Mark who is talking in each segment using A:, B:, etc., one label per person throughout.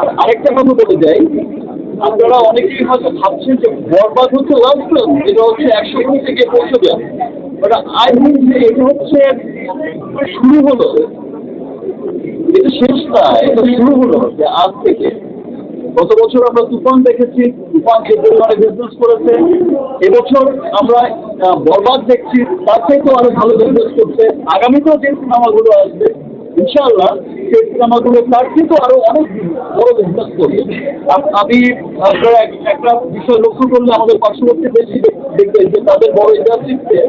A: আর আরেকটা কথা বলে যাই। আপনারা অনেকেই হয়তো ভাবছেন যে বরবাদ হচ্ছে ফিল্ম এটা হচ্ছে একশো কোটি থেকে পৌঁছে দেওয়া। আই থিঙ্ক যে এটা হচ্ছে শুরু হলো। এটা শেষ না এটা শুরু হলো যে আজ থেকে। গত বছর আমরা তুফান দেখেছি, তুফান যে পরিমাণে বিজনেস করেছে। এবছর আমরা বরবাদ দেখছি, তার থেকেও আরও ভালো বিজনেস করছে। আগামীতেও যে সিনেমাগুলো আসবে ইনশাআল্লাহ সেই সিনেমাগুলো তার থেকেও আরও অনেক বড় বিজনেস করবে। আমি একটা বিষয় লক্ষ্য করলে আমাদের পার্শ্ববর্তী দেশে দেখবেন যে তাদের বড় ইন্ডাস্ট্রিতে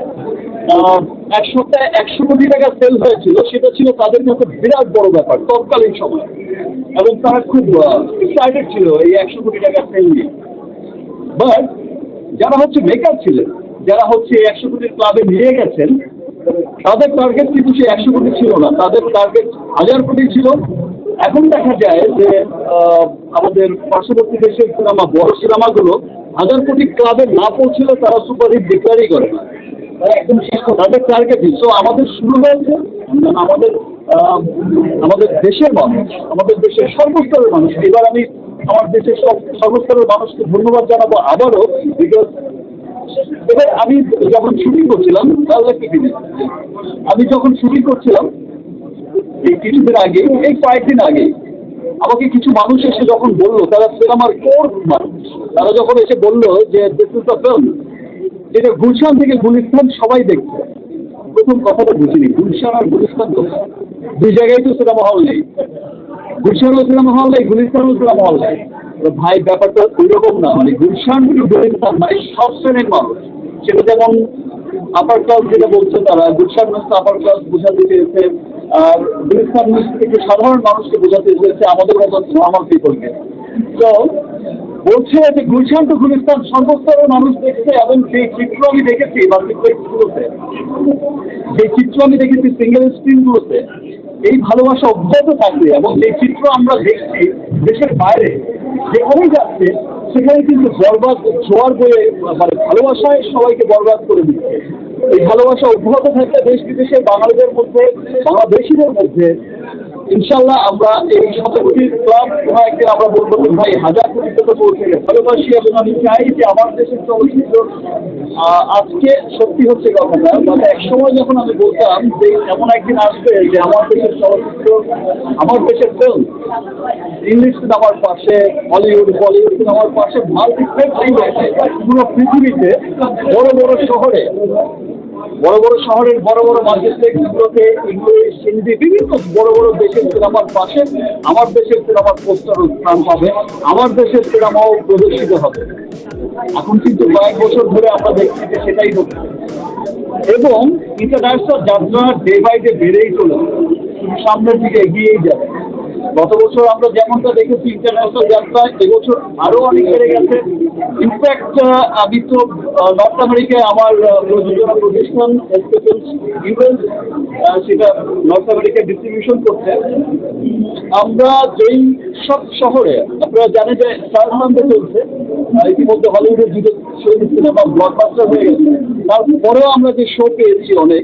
A: এক সপ্তাহে একশো কোটি টাকা সেল হয়েছিল, সেটা ছিল তাদের কাছে বিরাট বড় ব্যাপার তৎকালীন সময়। এবং তারা খুব এক্সাইটেড ছিল এই একশো কোটি টাকা সেল নিয়ে। বাট যারা হচ্ছে মেকার ছিলেন, যারা হচ্ছে একশো কোটির ক্লাবে নিয়ে গেছেন তাদের টার্গেট কিন্তু সে একশো কোটি ছিল না। তাদের টার্গেট হাজার কোটি ছিল। এখন দেখা যায় যে আমাদের পার্শ্ববর্তী দেশের সিনেমা, বড় সিনেমাগুলো হাজার কোটি ক্লাবে না পৌঁছলে তারা সুপারহিট ডিক্লারই করে না। একদম শেষ তাদের টার্গেট সো আমাদের শুরু হয়েছে, আমাদের আমাদের দেশের মানুষ, আমাদের দেশের সর্বস্তরের মানুষ। এবার আমি আমার দেশের সব সর্বস্তরের মানুষকে ধন্যবাদ জানাব আবারও বিকজ এবার আমি যখন শুটিং করছিলাম কি আমি যখন শুটিং করছিলাম, এই কিছুদিন আগে, এই কয়েকদিন আগে, আমাকে কিছু মানুষ এসে যখন বলল, তারা সিনেমার কোর মানুষ। তারা যখন এসে বলল যে দিস দ্য ফিল্ম এটা গুলশান থেকে গুলিস্তান সবাই দেখছে। প্রথম কথাটা বুঝিনি, গুলশান আর গুলিস্তান দুই জায়গায় তো সিনেমা হল নেই। গুলশানও সিনেমা হল নেই, গুলিস্তানও সিনেমা হল নেই। ভাই, ব্যাপারটা ওইরকম না। মানে গুলশান থেকে মানে সব শ্রেণির মানুষ। সেটা যেমন আপার ক্লাস যেটা বলছে তারা, গুলশান মিনস আপার ক্লাস বোঝাতে চেয়েছে, আর গুলিস্তান মিনস একটু সাধারণ মানুষকে বোঝাতে চেয়েছে, আমাদের মতো আমার পিপলকে তো বলছে যে গুলশান টু গুলিস্তান সর্বস্তরের মানুষ দেখছে, এবং সেই চিত্র আমি দেখেছি মাল্টিপ্লেক্সগুলোতে যে চিত্র আমি দেখেছি সিঙ্গেল স্ক্রিনগুলোতে এই ভালোবাসা অব্যাহত থাকবে, এবং যে চিত্র আমরা দেখছি দেশের বাইরে। যেখানেই যাচ্ছে, সেখানে কিন্তু বরবাদ, জোয়ার বয়ে মানে ভালোবাসায় সবাইকে বরবাদ করে দিচ্ছে। এই ভালোবাসা অব্যাহত থাকলে দেশ বিদেশে বাঙালিদের মধ্যে, বাংলাদেশিদের মধ্যে ইনশাল্লাহ আমরা এই শত কোটির ক্লাব কোনো একদিন আমরা বলব ভাই হাজার কোটিতে তো পৌঁছে গেছে। ভালোবাসি এবং আমি চাই যে আমার দেশের চলচ্চিত্র আজকে সত্যি হচ্ছে কথাটা মানে এক সময় যখন আমি বলতাম যে এমন একদিন আসবে যে আমার দেশের চলচ্চিত্র, আমার দেশের ফিল্ম ইংলিশ সিনেমার পাশে হলিউড বলিউড সিনেমার পাশে মাল্টিপ্লেক্স পুরো পৃথিবীতে বড় বড় শহরে বড় বড় শহরের বড় বড় মাল্টিপ্লেক্সগুলোতে ইংলিশ হিন্দি বিভিন্ন বড় বড় দেশের সিনেমার পাশে আমার দেশের সিনেমার পোস্টার স্থান পাবে, আমার দেশের সিনেমাও প্রদর্শিত হবে। এখন কিন্তু কয়েক বছর ধরে আমরা দেখছি যে সেটাই হচ্ছে। এবং ইন্টারন্যাশনাল যাত্রা ডে বাই ডে বেড়েই শুধু সামনের দিকে এগিয়েই যাবে গত বছর আমরা যেমনটা দেখেছি ইন্টারন্যাশনাল যাত্রা এবছর আরও অনেক বেড়ে গেছে। ইনফ্যাক্ট আমি তো নর্থ আমেরিকায় আমার প্রযোজনা প্রতিষ্ঠান ইউএস সেটা নর্থ আমেরিকায় ডিস্ট্রিবিউশন করছে। আমরা যেই সব শহরে, আপনারা জানেন যে সারফান্ডে চলছে ইতিমধ্যে হলিউডের দুটো সিনেমা ব্লকবাস্টার হয়ে গেছে। তারপরেও আমরা যে শো পেয়েছি অনেক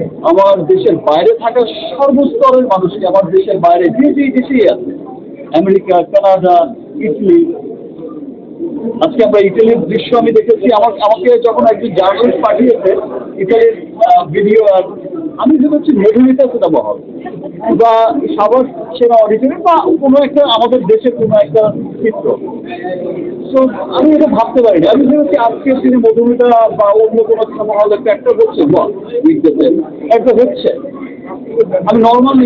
A: আমার দেশের বাইরে থাকা সর্বস্তরের মানুষকে আমার দেশের বাইরে যে যে দেশেই আছে। America, Canada, Italy. আজকে আমরা ইটালির দৃশ্য আমি দেখেছি। আমার, আমাকে যখন একজন জার্নালিস্ট পাঠিয়েছে, ইটালির ভিডিও আর আমি ভেবেছি মধুমিতা সিনেমা হল বা সাবার সেনা অডিটরি বা কোনো একটা আমাদের দেশের কোনো একটা চিত্র। আমি এটা ভাবতে পারিনি। আমি ভেবেছি আজকের দিনে মধুমিতা বা অন্য কোনো সিনেমা হল একটা হচ্ছে। একটা হচ্ছে। আমি নর্মাল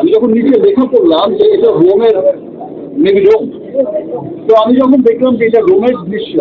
A: আমি যখন নিচে লেখা করলাম যে এটা রোমের মেবি রোম। তো আমি যখন দেখলাম যে এটা রোমের দৃশ্য